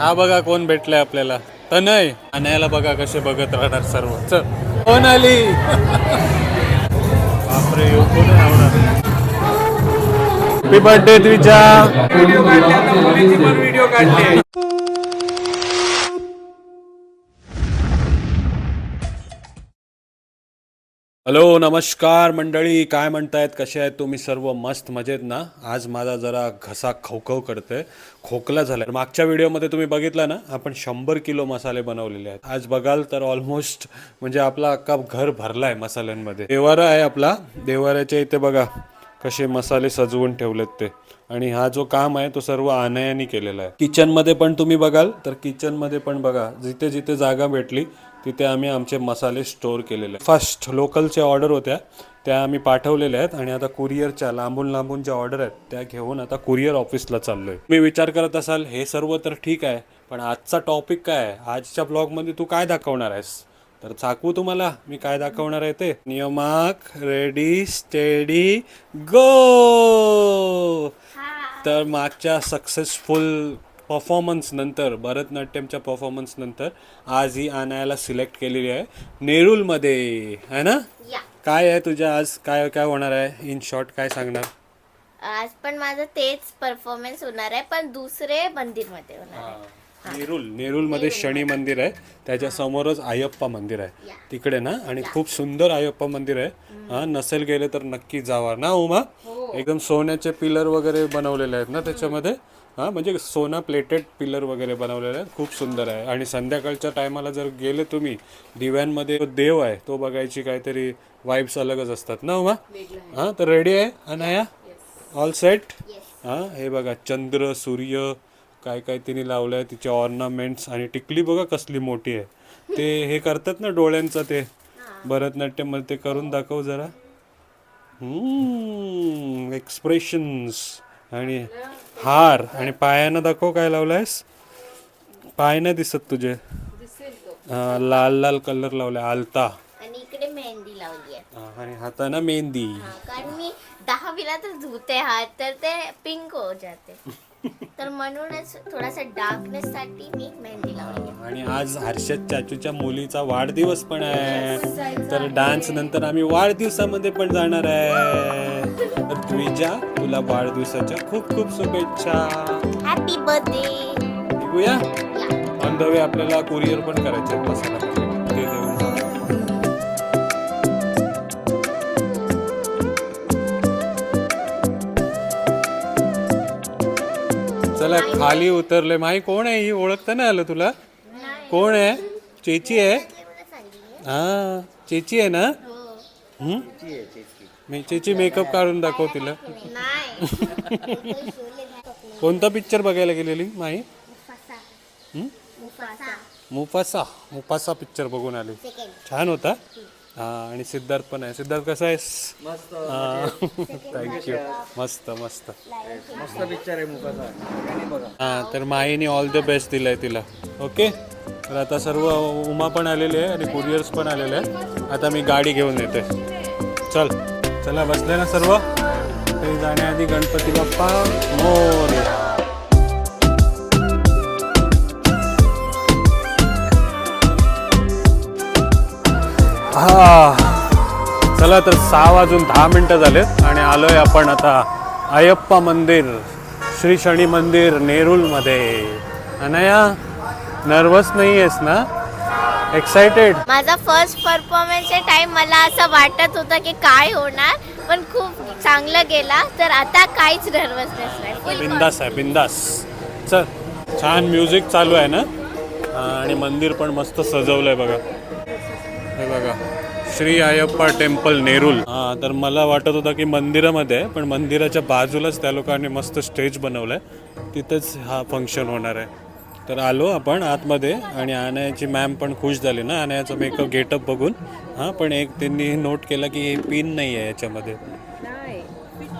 हा बघा कोण भेटलाय आपल्याला. तनय. अनयाला बघा कसे बघत राहणार सर्व. चल. कोण आली? बापरे येऊ कोण हॅपी बर्थडे द्विजा. व्हिडिओ काढले. हॅलो नमस्कार मंडळी. काय म्हणतायत? कसे आहेत तुम्ही सर्व? मस्त मजेत ना? आज माझा जरा घसा खवखव करतोय खोकला झाला मागच्या व्हिडिओमध्ये तुम्ही बघितलं ना? आपण शंभर किलो मसाले बनवलेले आहेत. आज बघाल तर ऑलमोस्ट म्हणजे आपला अख्खा घर भरलाय मसाल्यांमध्ये. देवारा आहे आपला. देवाऱ्याच्या इथे बघा कसे मसाले सजवून ठेवलेत ते. आणि हा जो काम आहे तो सर्व आनयाने केलेला आहे. किचनमध्ये पण तुम्ही बघाल. तर किचनमध्ये पण बघा जिथे जिथे जागा भेटली तिथे आम्ही आमचे मसाले स्टोअर केलेले आहेत. फर्स्ट लोकलच्या ऑर्डर होत्या त्या आम्ही पाठवलेल्या आहेत आणि आता कुरिअरच्या लांबून लांबून ज्या ऑर्डर आहेत त्या घेऊन आता कुरिअर ऑफिसला चाललोय. मी विचार करत असाल हे सर्व तर ठीक आहे पण आजचा टॉपिक काय आहे? आजच्या ब्लॉगमध्ये तू काय दाखवणार आहेस? तर चाकू तुम्हाला मी काय दाखवणार आहे ते? नियमाक रेडी स्टेडी गो तर मागच्या सक्सेसफुल परफॉर्मन्स नंतर भरतनाट्यमच्या परफॉर्मन्स नंतर आज ही आणायला सिलेक्ट केलेली आहे. नेरूलमध्ये आहे ना? काय आहे तुझ्या आज? काय काय होणार आहे? इन शॉर्ट काय सांगणार? आज पण माझं तेच परफॉर्मन्स होणार आहे पण दुसरे मंदिरमध्ये होणार आहे. नेरूल नेरूलमध्ये शनी मंदिर. आहे. त्याच्या समोरच अयप्पा मंदिर आहे. तिकडे ना? आणि खूप सुंदर अयप्पा मंदिर आहे. हा नसेल गेले तर नक्की जावा. ना उमा? एकदम सोन्याचे पिलर वगैरे बनवलेले आहेत ना त्याच्यामध्ये? हा म्हणजे सोना प्लेटेड पिलर वगैरे बनवलेले आहेत खूप सुंदर आहे. आणि संध्याकाळच्या टायमाला जर गेले तुम्ही दिव्यांमध्ये जो देव आहे तो बघायची काहीतरी वाईब्स अलगच असतात. ना उमा हा तर रेडी आहे अनाया? ऑल सेट हा हे बघा चंद्र सूर्य काय काय तिने लावलं आहे तिचे ऑर्नामेंट्स आणि टिकली बघा कसली मोठी आहे. ते हे करतात ना डोळ्यांचं ते? भरतनाट्यममध्ये ते करून दाखव जरा. एक्सप्रेशन्स आणि हार आणि पायानं दाखव काय लावलायस? पाय नाही दिसत तुझे. हा, लाल लाल कलर लावलाय आलता. आणि इकडे मेहंदी लावली आहे. हा, आणि हाताना मेहंदी. हा, कारण मी दहावीला तर धुते हात तर ते पिंक हो जाते. तर म्हणूनच थोडासा डार्कनेस साठी मी मेहंदी लावली. आणि आज हर्षद चाचूच्या मुलीचा वाढदिवस पण आहे. तर डान्स नंतर आम्ही वाढदिवसामध्ये पण जाणार आहे. द्विजा तुला वाढदिवसाच्या खूप खूप शुभेच्छा. हॅपी बर्थडे निघूया? ऑन द वे आपल्याला कुरिअर पण करायचं आहे. मसाला packet. ते देऊन जाऊ. चला खाली उतरले. माही कोण आहे? ही ओळखता नाही आलं तुला? कोण आहे? चेची आहे? हा चेची आहे ना? हम्म? मी चेची मेकअप काढून दाखव तिला नाही. कोणता पिक्चर बघायला गेलेली माही हम्म? मुफासा. मुफासा. पिक्चर बघून आली. छान होता? हा. आणि सिद्धार्थ पण आहे. सिद्धार्थ कसा आहेस? थँक्यू मस्त मस्त. मस्त पिक्चर आहे मुखाचा हा तर माईने ऑल द बेस्ट दिलाय तिला. ओके तर आता सर्व उमा पण आलेली आहे आणि कुरिअर्स पण आलेले आहेत. आता मी गाडी घेऊन येते. चल. चला बसले ना सर्व. ते जाण्याआधी गणपती बाप्पा मोर. हा. चला तर सहा वाजून दहा मिनटं झालेत आणि आलोय आपण आता अयप्पा मंदिर श्री शनी मंदिर नेरुलमध्ये. अनया नर्वस नाही आहेस ना? एक्साइटेड माझा फर्स्ट परफॉर्मन्सच्या टाइम मला असं वाटत होतं की काय होणार पण खूप चांगलं गेला. तर आता काहीच नर्वसनेस नाही. Full बिंदास आहे बिंदास. चल छान म्युझिक चालू आहे ना? आणि मंदिर पण मस्त सजवलंय बघा. हे बघा श्री अयप्पा टेम्पल नेरूल. हा तर मला वाटत होतं की मंदिरामध्ये आहे पण मंदिराच्या बाजूलाच त्या लोकांनी मस्त स्टेज बनवलाय. तिथेच हा फंक्शन होणार आहे. तर आलो आपण आतमध्ये आणि आनयाची मॅम पण खुश झाली ना आनयाचा मेकअप गेटअप बघून. हां पण एक त्यांनी नोट केला की हे पिन नाही आहे याच्यामध्ये.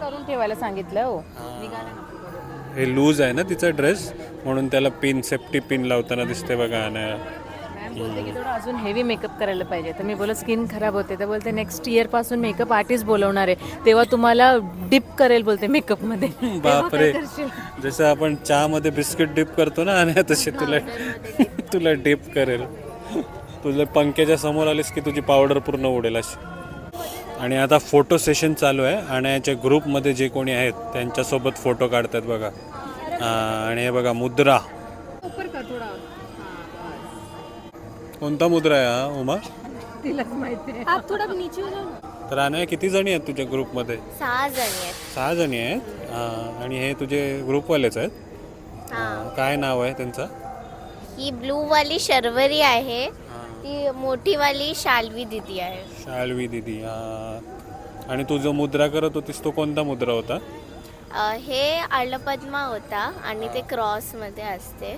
करून ठेवायला सांगितलं हो. हे. लूज आहे ना तिचा ड्रेस म्हणून त्याला पिन सेफ्टी पिन लावताना दिसते बघा अनाया मॅम बोलते की थोडं अजून हेवी मेकअप करायला पाहिजे. तर मी बोल स्किन खराब होते. तर बोलते नेक्स्ट इयरपासून मेकअप आर्टिस्ट बोलवणार आहे. तेव्हा तुम्हाला डिप करेल बोलते मेकअपमध्ये. तेव्हा बापरे? जसं आपण चहामध्ये बिस्किट डिप करतो ना आणि तसे तुला तुला डिप करेल. तुझ्या पंख्याच्या समोर आलीस की तुझी पावडर पूर्ण उडेल अशी. आणि आता फोटो सेशन चालू आहे आणि याच्या ग्रुपमध्ये जे कोणी आहेत त्यांच्यासोबत फोटो काढतात बघा. आणि हे बघा मुद्रा. कोणता मुद्रा आहे हा उमा? तिलाच माहिती तर अनया किती जणी आहेत तुझ्या ग्रुपमध्ये? सहा जणी आहेत. सहा जणी आहेत? हा, आणि हे तुझे ग्रुपवालेच आहेत? हा, काय नाव आहे त्यांचं? ही ब्लू वाली शर्वरी आहे. ती मोठी वाली शाल्वी दिदी आहे. शाळवी दिदी हा. आणि तू जो मुद्रा करत होतीस तो कोणता मुद्रा होता? अ, हे आळपद्मा होता आणि ते क्रॉसमध्ये असते.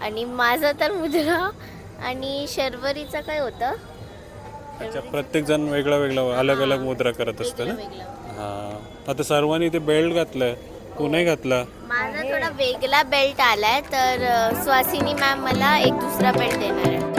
आणि माझा तर मुद्रा आणि शर्वरीचं काय होतं? अच्छा प्रत्येक जण वेगळा वेगळा अलग अलग मुद्रा करत असतं ना? हा. आता सर्वांनी ते बेल्ट घातलंय. नाही घातला? माझा थोडा वेगळा बेल्ट आलाय तर स्वासिनी मॅम मला एक दुसरा बेल्ट देणार आहे.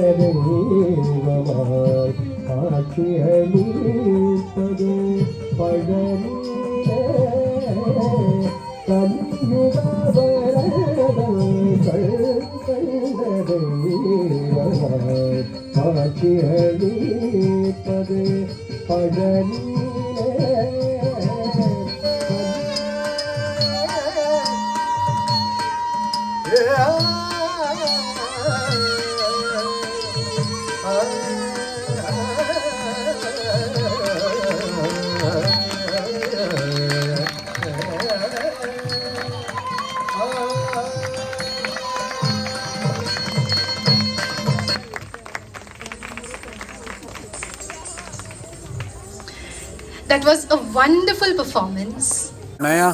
எனது தெய்வமாய் ஆட்சியளிப்பது பழனியே ஆட்சியளிப்பது Palani was a wonderful performance. अनया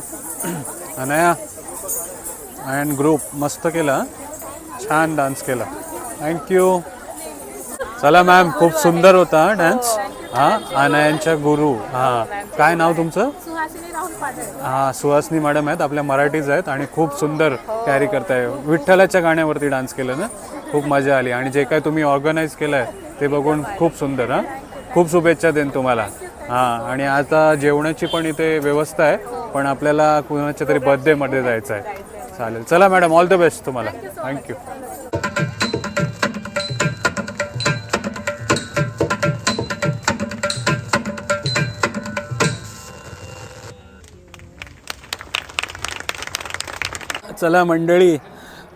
अनया अँड ग्रुप मस्त केला? छान डान्स केला. थँक्यू चला मॅम खूप सुंदर होता डान्स हा अनयांच्या गुरु. हा. काय नाव तुमचं? हा सुहासनी मॅडम आहेत. आपल्या मराठीच आहेत आणि खूप सुंदर कॅरी करताय. विठ्ठलाच्या गाण्यावरती डान्स केलं ना? खूप मजा आली. आणि जे काय तुम्ही ऑर्गनाईज केलं आहे ते बघून खूप सुंदर हां? खूप शुभेच्छा देईन तुम्हाला. हां आणि आता जेवणाची पण इथे व्यवस्था आहे पण आपल्याला कुणाच्या तरी बर्थडेमध्ये जायचं आहे चालेल. चला मॅडम ऑल द बेस्ट तुम्हाला. थँक्यू चला मंडळी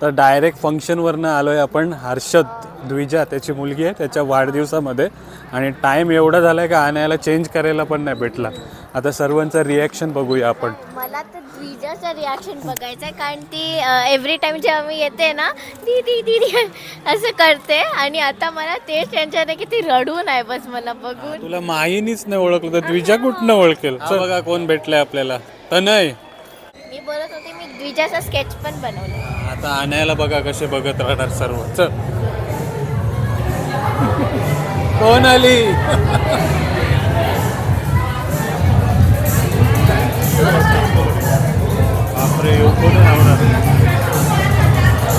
तर डायरेक्ट फंक्शनवरनं आलो आहे आपण हर्षद द्विजा त्याची मुलगी आहे त्याच्या वाढदिवसामध्ये. आणि टाईम एवढा झाला आहे का आणायला चेंज करायला पण नाही भेटला. आता सर्वांचं रिॲक्शन बघूया आपण. मला तर द्विजाचं रिॲक्शन बघायचं आहे कारण ती एव्हरी टाइम जेव्हा मी येते ना दी दी दी दी असं करते. आणि आता मला तेच टेन्शन आहे की ती रडू नाही बस मला बघून. तुला माहीनीच नाही ओळखलं तर द्विजा कुठनं ओळखेल? बघा कोण भेटलंय आपल्याला. तनय. मी बोलत होते मी द्विजाचा स्केच पण बनवलं आता आणायला बघा कसे बघत राहणार सर्व. चल. कोण आली बापरे येऊ कोण आवडणार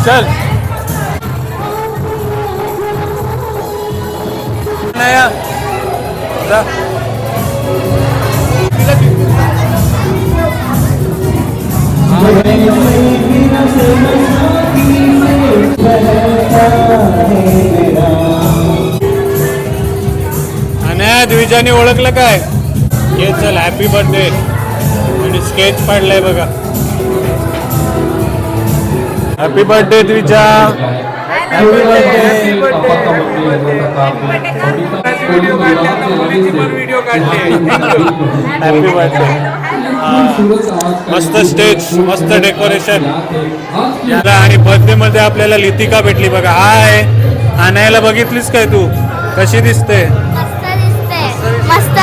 चल. नया. जा. द्विजाने ओळखलं काय? ये चल हॅपी बर्थडे आणि स्केच पाडलाय बघा. Happy birthday Dwija. Happy birthday happy birthday मस्त स्टेज मस्त डेकोरेशन आणि बर्थडे मध्ये आपल्याला लितिका भेटली बघा. हाय. आणायला बघितलीस काय तू? कशी दिसते?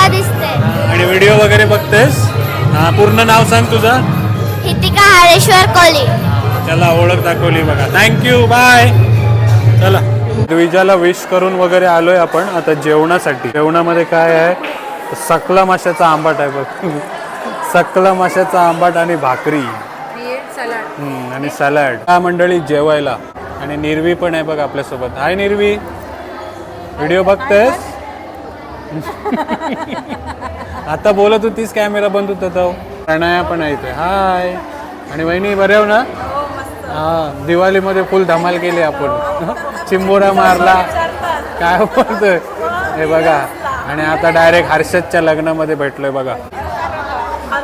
दिसते आणि व्हिडिओ वगैरे बघतेस? हा पूर्ण नाव सांग तुझं. हितिका हारेश्वर कोली त्याला ओळख दाखवली बघा. थँक्यू बाय चला. द्विजाला विश करून वगैरे आलोय आपण. आता जेवणासाठी. जेवणामध्ये काय आहे? सकला माशाचा आंबाट आहे बघ. सकला माशाचा आंबाट आणि भाकरी. हम्म, आणि सॅलड हा मंडळी जेवायला. आणि निर्वी पण आहे बघ आपल्यासोबत. हाय निर्वी. व्हिडिओ बघतेस? आता बोलत होतीस कॅमेरा बंद होता तो. प्रणया पण आहे इथे. हाय आणि वहिनी बरे हो ना? हा दिवाळीमध्ये फुल धमाल केली आपण. चिंबोरा मारला. काय बोलतोय? हे बघा. आणि आता डायरेक्ट हर्षदच्या लग्नामध्ये भेटलोय बघा.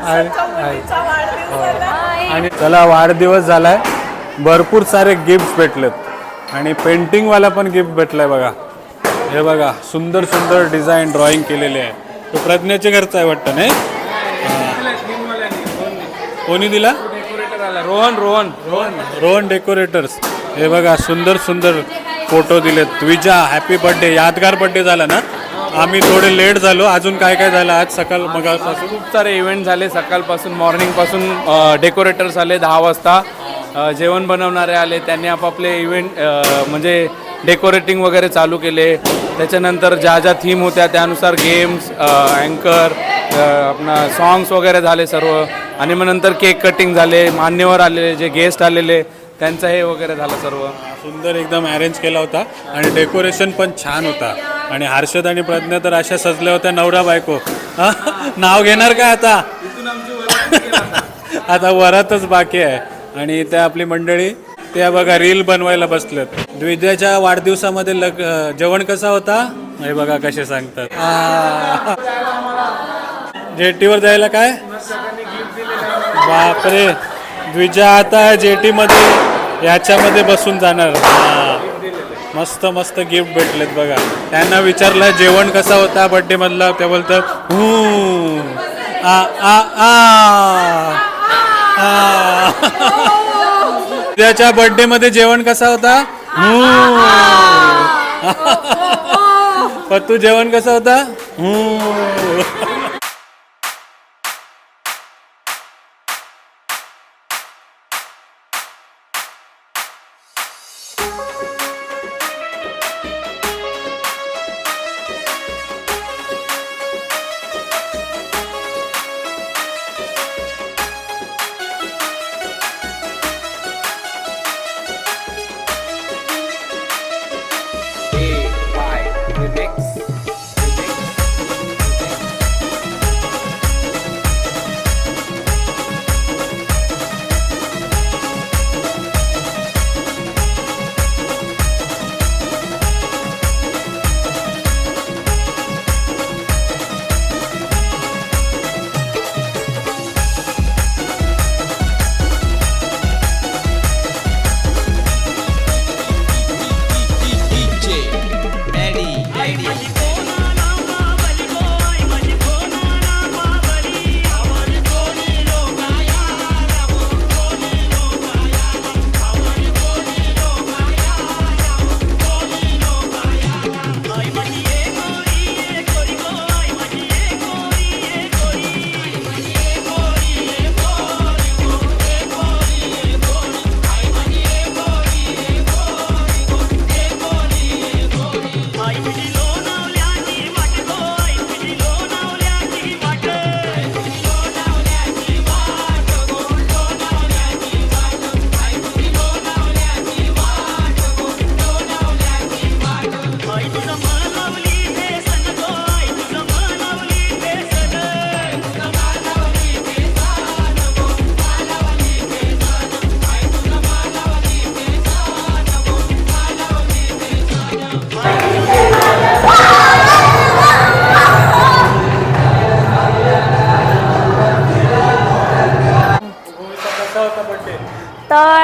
आणि. आणि चला वाढदिवस झालाय. भरपूर सारे गिफ्ट भेटलेत. आणि पेंटिंगवाला पण गिफ्ट भेटलाय बघा. हे बघा सुंदर सुंदर डिझाईन ड्रॉइंग केलेले आहे. तो प्रज्ञाच्या घरचा आहे वाटतं नाही? कोणी दिला? रोहन रोहन रोहन. रोहन डेकोरेटर्स. हे बघा सुंदर सुंदर फोटो दिलेत. द्विजा हॅपी बर्थडे यादगार बर्थडे झाला ना? आम्ही थोडे लेट झालो. अजून काय काय झालं आज सकाळ मग खूप सारे इव्हेंट झाले. सकाळपासून मॉर्निंगपासून डेकोरेटर्स आले दहा वाजता. जेवण बनवणारे आले. त्यांनी आपापले इव्हेंट म्हणजे डेकोरेटिंग वगैरे चालू केले. त्याच्यानंतर ज्या ज्या थीम होत्या त्यानुसार गेम्स अँकर आपला सॉंग्स वगैरे झाले सर्व. आणि मग नंतर केक कटिंग झाले मान्यवर आलेले जे गेस्ट आलेले त्यांचं हे वगैरे झालं सर्व. सुंदर एकदम अरेंज केला होता. आणि डेकोरेशन पण छान होता. आणि हर्षद आणि प्रज्ञा तर अशा सजल्या होत्या नवरा बायको. हा? नाव घेणार काय आता? आता वरातच बाकी आहे. आणि त्या आपली मंडळी त्या बघा रील बनवायला बसलेत. द्विजाच्या वाढदिवसामध्ये लग जेवण कसा होता? हे बघा कसे सांगतात. जेटीवर जायला काय? बापरे. द्विजा आता जेटी मध्ये याच्यामध्ये बसून जाणार. मस्त मस्त गिफ्ट भेटलेत बघा. त्यांना विचारलं जेवण कसा होता? बर्थडे मधला? ते बोलतात हू आ आ आ. आ. त्याच्या बर्थडे मध्ये जेवण कसा होता? हू पत्तू जेवण कसा होता?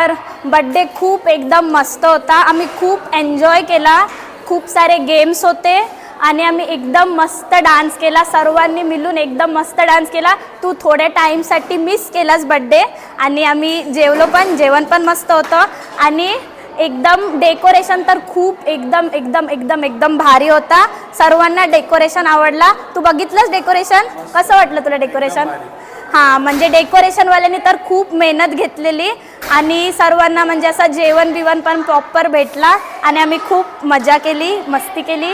तर बड्डे खूप एकदम मस्त होता. आम्ही खूप एन्जॉय केला. खूप सारे गेम्स होते. आणि आम्ही एकदम मस्त डान्स केला. सर्वांनी मिळून एकदम मस्त डान्स केला. तू थोड्या टाईमसाठी मिस केलास बड्डे आणि आम्ही जेवलो पण. जेवण पण मस्त होतं. आणि एकदम डेकोरेशन तर खूप एकदम एकदम एकदम एकदम भारी होता. सर्वांना डेकोरेशन आवडला. तू बघितलंस डेकोरेशन कसं वाटलं तुला डेकोरेशन हां म्हणजे डेकोरेशनवाल्यांनी तर खूप मेहनत घेतलेली आणि सर्वांना म्हणजे असं जेवण बिवण पण प्रॉपर भेटला आणि आम्ही खूप मजा केली मस्ती केली.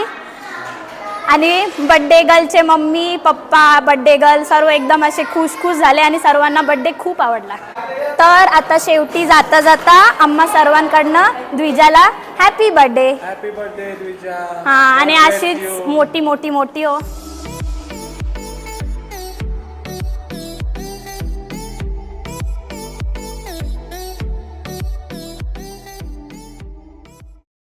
आणि बड्डे गर्लचे मम्मी पप्पा बड्डे गर्ल सर्व एकदम असे खुश खुश झाले आणि सर्वांना बड्डे खूप आवडला. तर आता शेवटी जाता जाता आम्हा सर्वांकडनं द्विजाला happy birthday happy birthday Dwija. हां आणि अशीच मोठी मोठी मोठी हो.